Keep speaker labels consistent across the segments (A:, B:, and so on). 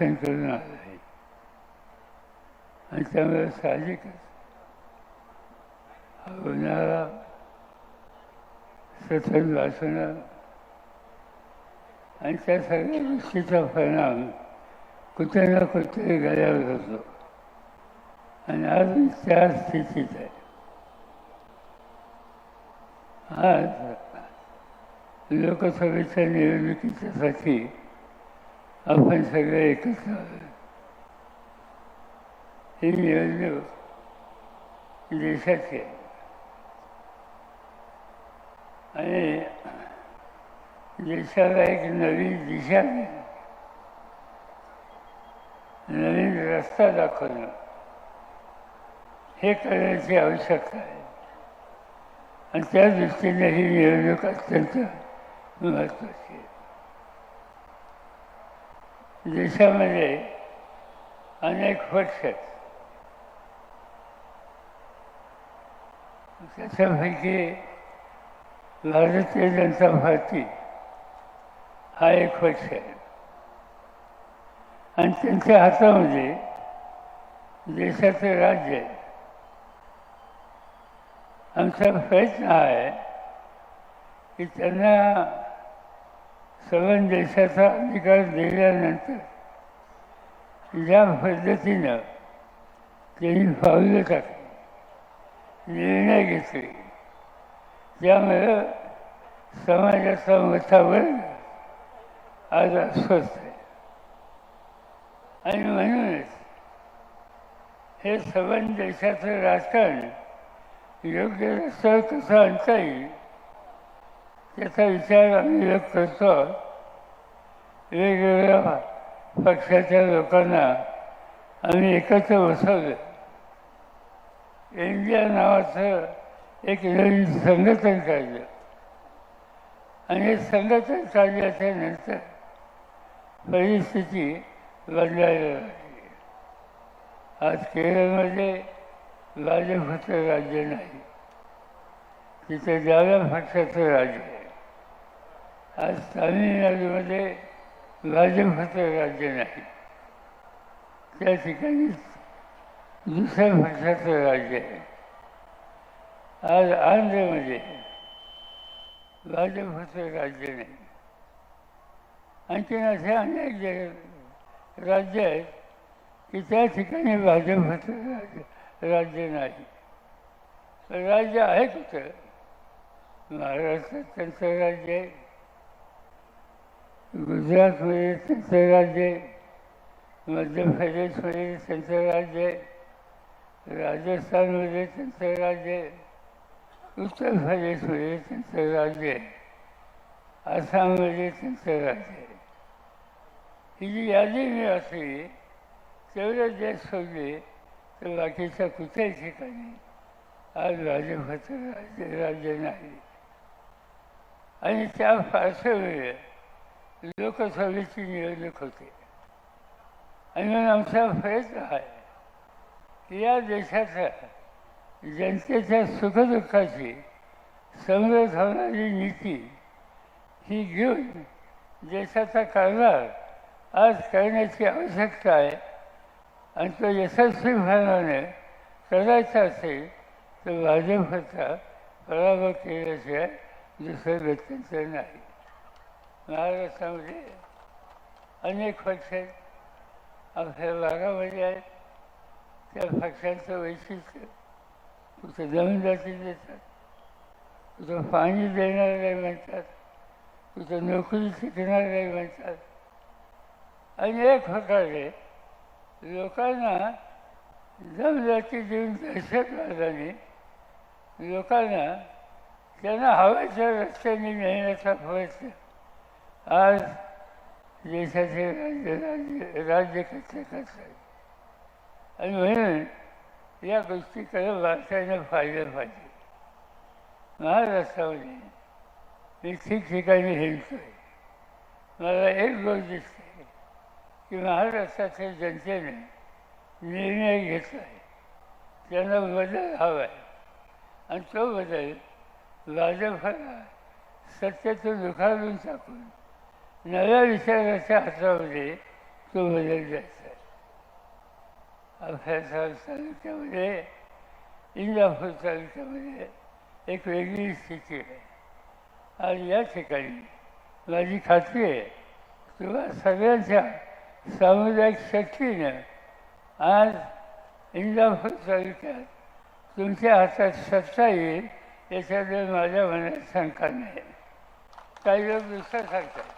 A: वाचन करून आलं आहे. आणि त्यामुळे साहजिकच उन्हाळा सतत वाचणं आणि त्या सगळ्या गोष्टीचा परिणाम कुठे ना कुठे गळ्यावर होतो. आणि आज त्या स्थितीत आहे. आज लोकसभेच्या निवडणुकीच्यासाठी आपण सगळे एकत्र आलो ही निवडणूक देशाची. आहे आणि देशाला एक नवीन दिशा देणं नवीन रस्ता दाखवणं हे करण्याची आवश्यकता आहे. आणि त्या दृष्टीने ही निवडणूक अत्यंत महत्त्वाची आहे. देशामध्ये अनेक पक्ष आहेत त्याच्यापैकी भारतीय जनता पार्टी हा एक पक्ष आहे. आणि त्यांच्या हातामध्ये देशाचं राज्य आहे. आमचा प्रयत्न हा आहे की त्यांना सवन देशाचा अधिकार दिल्यानंतर ज्या पद्धतीनं त्यांनी फावलं टाकली निर्णय घेतले त्यामुळं समाजाचा मोठा आज अस्वस्थ आहे. आणि म्हणूनच हे सबंध देशाचं राजकारण योग्य रस्त्यावर कसं आणता येईल त्याचा विचार आम्ही व्यक्त करतो वेगवेगळ्या पक्षाच्या लोकांना आम्ही एकत्र बसवलं इंडिया नावाचं एक नवीन संघटन काढलं आणि हे संघटन काढल्याच्या नंतर परिस्थिती बदलायला लागली आज केरळमध्ये भाजपचं राज्य नाही. तिथे डाव्या पक्षाचं राज्य. आहे आज तामिळनाडूमध्ये भाजपचं राज्य नाही. त्या ठिकाणी दुसऱ्या पक्षाचं राज्य आहे. आज आंध्रमध्ये भाजपचं राज्य नाही. आणखीन असे अनेक जे राज्य आहेत की त्या ठिकाणी भाजपचं राज्य राज्य नाही. राज्य आहे कुठं महाराष्ट्रात त्यांचं राज्य आहे. गुजरातमध्ये त्यांचं राज्य मध्य प्रदेशमध्ये त्यांचं राज्य आहे राजस्थानमध्ये त्यांचं राज्य उत्तर प्रदेशमध्ये त्यांचं राज्य आसाममध्ये त्यांचं राज्य. ही जी यादी मी असली तेवढे देश सोडले तर बाकीच्या कुठल्याही ठिकाणी आज भाजपचं राज्य राज्य नाही. आणि त्या फारसं वेळ लोकसभेची निवडणूक होते. आणि आमचा प्रयत्न आहे. या देशाच्या जनतेच्या सुखदुःखाची समजत होणारी नीती ही घेऊन देशाचा कारभार आज करण्याची आवश्यकता आहे. आणि तो यशस्वीपणाने करायचा असेल तर भाजपचा पराभव केल्याशिवाय दुसरं गत्यंतर नाही. महाराष्ट्रामध्ये अनेक पक्ष आहेत आपल्या भागामध्ये आहेत त्या पक्षांचं वैशिष्ट्य कुठं जमीनदाती देतात कुठं पाणी देणारे म्हणतात कुठं नोकरी शिकणारे म्हणतात अनेक प्रकारे लोकांना जमजाती देऊन दहशतवादाने लोकांना त्यांना हवाच्या रस्त्याने नेण्याचा प्रयत्न आज देशाचे राज्य राज्य राज्य कसे करतात आणि म्हणून या गोष्टीकडे भारताने पाहिलं पाहिजे. महाराष्ट्रामध्ये मी ठिकठिकाणी हिंडतोय. मला एक गोष्ट दिसते की महाराष्ट्राच्या जनतेने निर्णय घेतला आहे त्यांना बदल हवा आहे आणि तो बदल भाजपला सत्यातून दुखावून टाकून नव्या विचाराच्या हातामध्ये तो बदल जायचा आहे तालुक्यामध्ये इंदापूर तालुक्यामध्ये एक वेगळी स्थिती आहे. आज या ठिकाणी माझी खात्री आहे किंवा सगळ्यांच्या सामुदायिक शक्तीनं आज इंदापूर तालुक्यात तुमच्या हातात सत्ता येईल याच्याबद्दल माझ्या मनात शंका नाही. काही लोक दुसरं सांगतात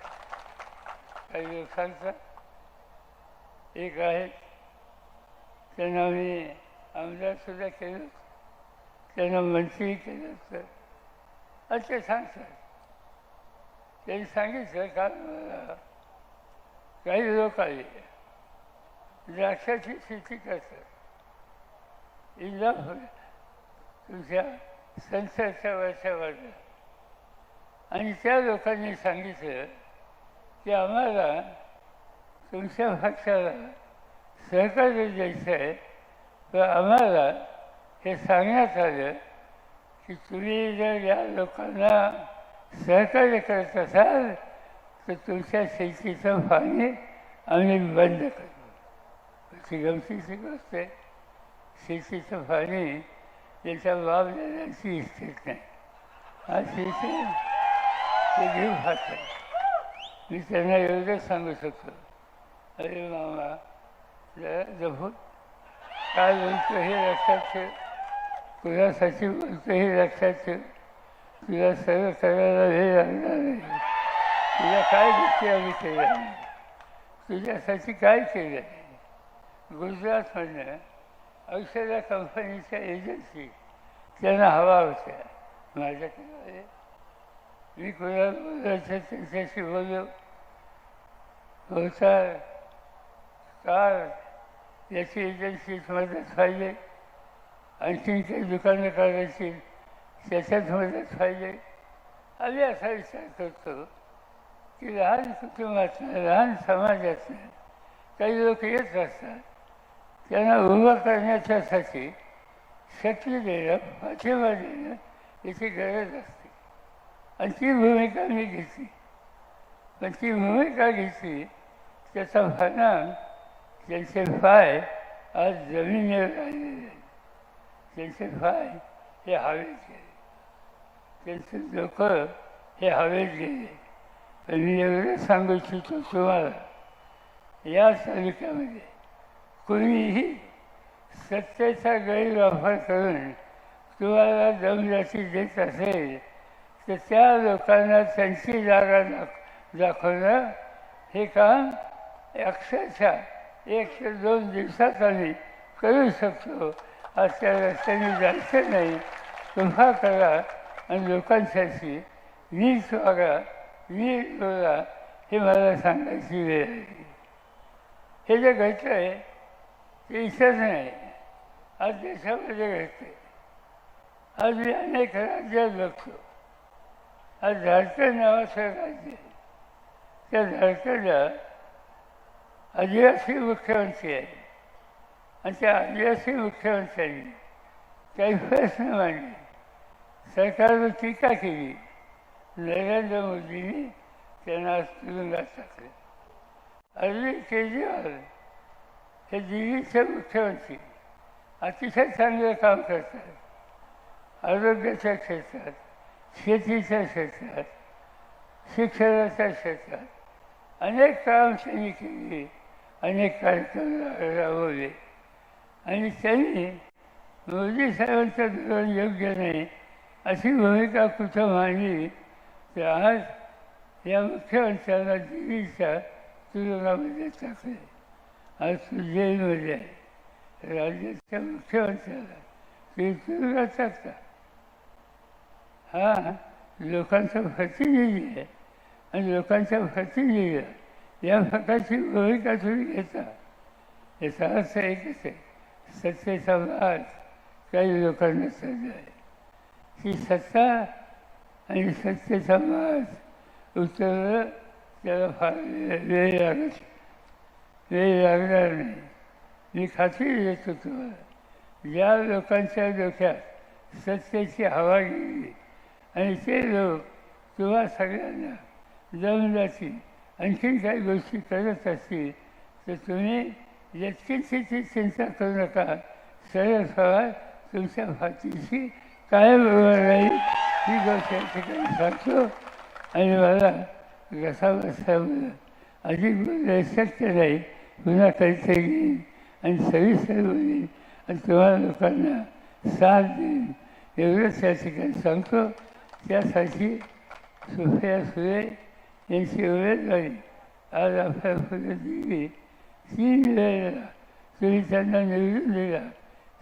A: काही दिवसांचा. एक आहे त्यांना मी आमदारसुद्धा केलं. त्यांना मंत्री केलं तर असे सर. त्यांनी सांगितलं काल मला काही लोक आले. द्राक्षाची शेती करतात. इंदापूर तुमच्या संसारच्या वर्षावर आणि त्या लोकांनी सांगितलं की आम्हाला तुमच्या पक्षाला सहकार्य द्यायचं आहे. तर आम्हाला हे सांगण्यात आलं की तुम्ही जर या लोकांना सहकार्य करत असाल तर तुमच्या शेतीचं पाणी आम्ही बंद करू. ती गमतीची गोष्ट आहे. शेतीचं पाणी त्याच्या बाप देण्याची इच्छित नाही. हा शेती ते घेऊ खात मी त्यांना एवढंच सांगू शकतो. अरे मामा जरा जपून काय बोलतो हे लक्षात ठेव. कुणासाठी बोलतो हे लक्षात ठेव. तुला सर्व करायला वेळ लागणार नाही. तुला काय गोष्टी आम्ही केल्या तुझ्यासाठी काय केलं नाही गुजरातमधनं औषधा कंपनीच्या एजन्सी त्यांना हवा होत्या. माझ्याकडे. मी कोणाला बोलायचं त्यांच्याशी बोललो? संसार कार याची एजन्सीत मदत पाहिजे. आणखीन काही दुकानं काढायची त्याच्यात मदत पाहिजे. आम्ही असा विचार करतो की लहान कुटुंबातनं लहान समाजातनं काही लोक येत असतात. त्यांना उभं करण्याच्यासाठी शक्ती देणं पाठिंबा देणं याची गरज असते. आणि ती भूमिका मी घेतली पण ती भूमिका घेतली त्याचा परिणाम त्यांचे पाय आज जमिनीवर राहिलेले आहेत त्यांचे पाय हे हवेत गेले. त्यांचे लोक हे हवेत गेले. पण मी एवढं सांगू इच्छितो तुम्हाला या तालुक्यामध्ये कोणीही सत्तेचा गैरवापर करून तुम्हाला दमदाटी देत असेल तर त्या लोकांना त्यांची जागा दाख दाखवणं हे काम अक्षरशः एकशे दोन दिवसात आम्ही करू शकतो आज त्या रस्त्याने जायचं नाही. तुम्हा करा आणि लोकांसाठी वीज वागा वीज बोला हे मला सांगायची वेळ आहे. हे जे घडतं आहे ते इथंच नाही आज देशामध्ये घडते आज मी अनेक राज्यात बघतो. आज झारखंड नावाचं राज्य त्या झारखंडला आदिवासी मुख्यमंत्री आहे आणि त्या आदिवासी मुख्यमंत्र्यांनी काही प्रश्न मांडले सरकारवर टीका केली नरेंद्र मोदींनी त्यांना तुरुंगात टाकले अरविंद केजरीवाल हे दिल्लीचे मुख्यमंत्री अतिशय चांगलं काम करतात आरोग्याच्या क्षेत्रात शेतीच्या क्षेत्रात शिक्षणाच्या क्षेत्रात अनेक काम त्यांनी केली अनेक कार्यक्रम राबवले आणि त्यांनी मोदी साहेबांचं धोरण योग्य नाही अशी भूमिका कुठं मांडली? तर आज या मुख्यमंत्र्यांना दिल्लीच्या तुरुंगामध्ये टाकले आज तो जेलमध्ये आहे. राज्याच्या मुख्यमंत्र्याला ते तुरुंगात टाकता हा लोकांचा प्रतिनिधी आहे. आणि लोकांच्या प्रतिनिधीला या प्रकारची भूमिका तुम्ही घेता याचा अर्थ एकच आहे सत्तेचा मार्ग काही लोकांना सज्ज आहे ही सत्ता आणि सत्तेचा मार्ग उतरलं त्याला फार वेळ लागत वेळ लागणार नाही मी खात्री देतो तुम्हाला ज्या लोकांच्या डोक्यात सत्तेची हवा गेली आणि ते लोक किंवा सगळ्यांना जमल्याची आणखीन काही गोष्टी करत असतील तर तुम्ही यत्किंचितची चिंता करू नका. सरळ सवाल तुमच्या भातीशी कायम व्यवहार राहील. ही गोष्ट या ठिकाणी सांगतो. आणि मला कसा अधिक शक्य नाही पुन्हा काहीतरी घेईन आणि सविस्तर बोलेन. आणि तुम्हाला लोकांना साथ देईन. एवढंच या ठिकाणी सांगतो. त्यासाठी सुफया सुरे. यांची उमेदवारी आज आपल्या फुलं दिली तीन वेळेला तुम्ही त्यांना निवडून दिला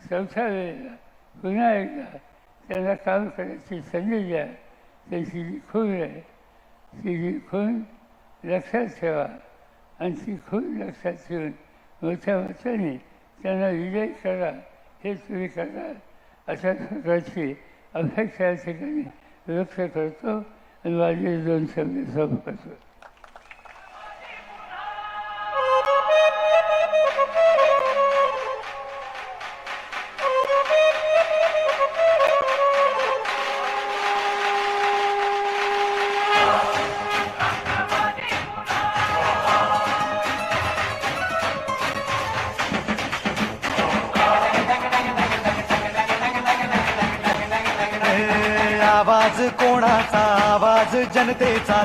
A: चौथ्या वेळेला पुन्हा एकदा त्यांना काम करायची संधी द्या त्यांची जी खून आहे ती जी खून लक्षात ठेवा आणि ती खून लक्षात ठेवून मोठ्या मताने त्यांना विजय करा हे तुम्ही करा अशा प्रकारची अपेक्षा या ठिकाणी व्यक्त करतो माझे दोन शब्द संपत
B: आवाज कोणाचा आवाज जनतेचा